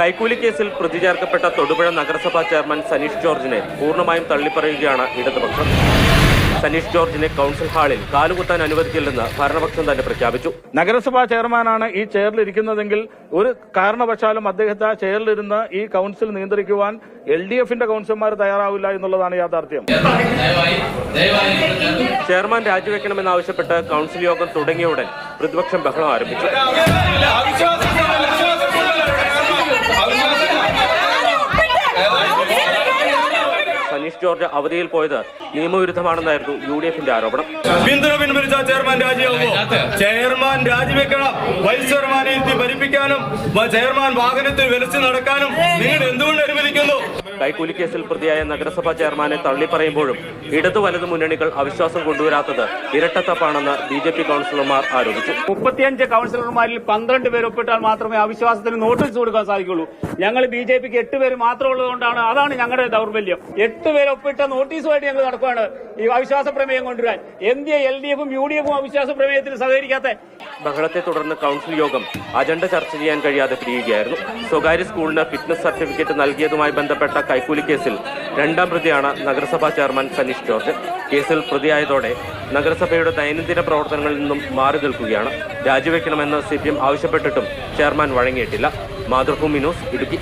കൈക്കൂലി കേസിൽ പ്രതി ചേർക്കപ്പെട്ട തൊടുപുഴ നഗരസഭാ ചെയർമാൻ സനീഷ് ജോർജിനെ പൂർണമായും തള്ളിപ്പറയുകയാണ് ഇടതുപക്ഷം സനീഷ് ജോർജിനെ കൌൺസിൽ ഹാളിൽ കാലുകുത്താൻ അനുവദിക്കില്ലെന്ന് ഭരണപക്ഷം തന്നെ പ്രഖ്യാപിച്ചു. നഗരസഭാ ചെയർമാനാണ് ഈ ചെയറിൽ ഇരിക്കുന്നതെങ്കിൽ ഒരു കാരണവശാലും അദ്ദേഹത്തെ ആ ചെയറിലിരുന്ന് ഈ കൌൺസിൽ നിയന്ത്രിക്കുവാൻ എൽ ഡി എഫിന്റെ കൌൺസിലർമാർ തയ്യാറാവില്ല എന്നുള്ളതാണ് യാഥാർത്ഥ്യം. ചെയർമാൻ രാജിവെക്കണമെന്നാവശ്യപ്പെട്ട് കൌൺസിൽ യോഗം തുടങ്ങിയ ഉടൻ പ്രതിപക്ഷം ബഹളം ആരംഭിച്ചു. സനീഷ് ജോർജ് അവധിയിൽ പോയത് നിയമവിരുദ്ധമാണെന്നായിരുന്നു യു ഡി എഫിന്റെ ആരോപണം പിൻവലിച്ച ചെയർമാൻ രാജിയാവുമോ ചെയർമാൻ രാജിവെക്കണം. വൈസ് ചെയർമാനെ ഭരിപ്പിക്കാനും ചെയർമാൻ വാഹനത്തിൽ വിലച്ച് നടക്കാനും നിങ്ങൾ എന്തുകൊണ്ട് അനുവദിക്കുന്നു? കൈക്കൂലി കേസിൽ പ്രതിയായ നഗരസഭാ ചെയർമാനെ തള്ളിപ്പറയുമ്പോഴും ഇടതു വലതു മുന്നണികൾ അവിശ്വാസം കൊണ്ടുവരാത്തത് ഇരട്ടത്തപ്പാണെന്ന് ബി ജെ പി കൗൺസിലർമാർ ആരോപിച്ചു. മുപ്പത്തിയഞ്ച് കൗൺസിലർമാരിൽ പന്ത്രണ്ട് പേര് ഒപ്പിട്ടാൽ മാത്രമേ അവിശ്വാസത്തിന് നോട്ടീസ് കൊടുക്കാൻ സാധിക്കുള്ളൂ. ഞങ്ങൾ ബി ജെ പിക്ക് എട്ട് പേര് മാത്രം ഉള്ളതുകൊണ്ടാണ് അതാണ് ഞങ്ങളുടെ ദൗർബല്യം. എട്ട് പേര് ഒപ്പിട്ട നോട്ടീസുമായിട്ട് ഞങ്ങൾ നടക്കുകയാണ്. ഈ അവിശ്വാസ പ്രമേയം കൊണ്ടുവരാൻ. എന്തിയ എൽ ഡി എഫും യു ഡി എഫും അവിശ്വാസ പ്രമേയത്തിന് സഹകരിക്കാത്ത? ബഹളത്തെ തുടർന്ന് കൗൺസിൽ യോഗം അജണ്ട ചർച്ച ചെയ്യാൻ കഴിയാതെ പിരിയുകയായിരുന്നു. സ്വകാര്യ സ്കൂളിന് ഫിറ്റ്നസ് സർട്ടിഫിക്കറ്റ് നൽകിയതുമായി ബന്ധപ്പെട്ട കൈക്കൂലി കേസിൽ രണ്ടാം പ്രതിയാണ് നഗരസഭാ ചെയർമാൻ സനീഷ് ജോർജ്. കേസിൽ പ്രതിയായതോടെ നഗരസഭയുടെ ദൈനംദിന പ്രവർത്തനങ്ങളിൽ നിന്നും മാറി നിൽക്കുകയാണ്. രാജിവെക്കണമെന്ന് സി ആവശ്യപ്പെട്ടിട്ടും ചെയർമാൻ വഴങ്ങിയിട്ടില്ല. മാതൃഭൂമി ന്യൂസ് ഇടുക്കി.